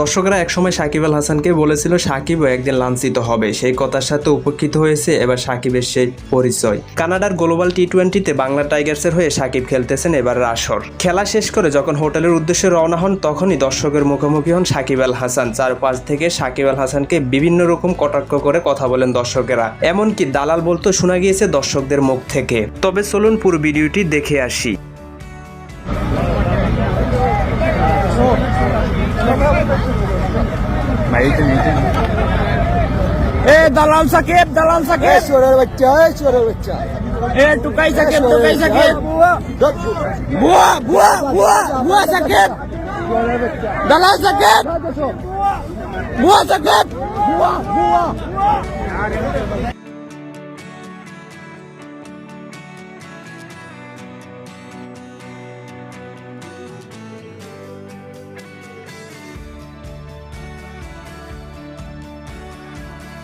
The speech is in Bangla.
দর্শকরা একসময় সাকিব আল হাসানকে বলেছিল সাকিবও একদিন লাঞ্ছিত হবে। সেই কথার সাথে উপকৃত হয়েছে এবার সাকিবের সেই পরিচয়। কানাডার গ্লোবাল টি টোয়েন্টিতে বাংলা টাইগার্সের হয়ে সাকিব খেলতেছেন এবার আসর খেলা শেষ করে যখন হোটেলের উদ্দেশ্যে রওনা হন তখনই দর্শকের মুখোমুখি হন সাকিব আল হাসান। চারপাশ থেকে সাকিব আল হাসানকে বিভিন্ন রকম কটাক্ষ করে কথা বলেন দর্শকেরা। এমনকি দালাল বলতে শোনা গিয়েছে দর্শকদের মুখ থেকে। তবে চলুন পুরো ভিডিওটি দেখে আসি। এ দালাল সাকিব দালাল সাকিব। চোরের বাচ্চা এই চোরের বাচ্চা। এ টুকাই সাকিব টুকাই সাকিব। বুয়া বুয়া বুয়া বুয়া সাকিব। দালাল সাকিব। বুয়া সাকিব। বুয়া বুয়া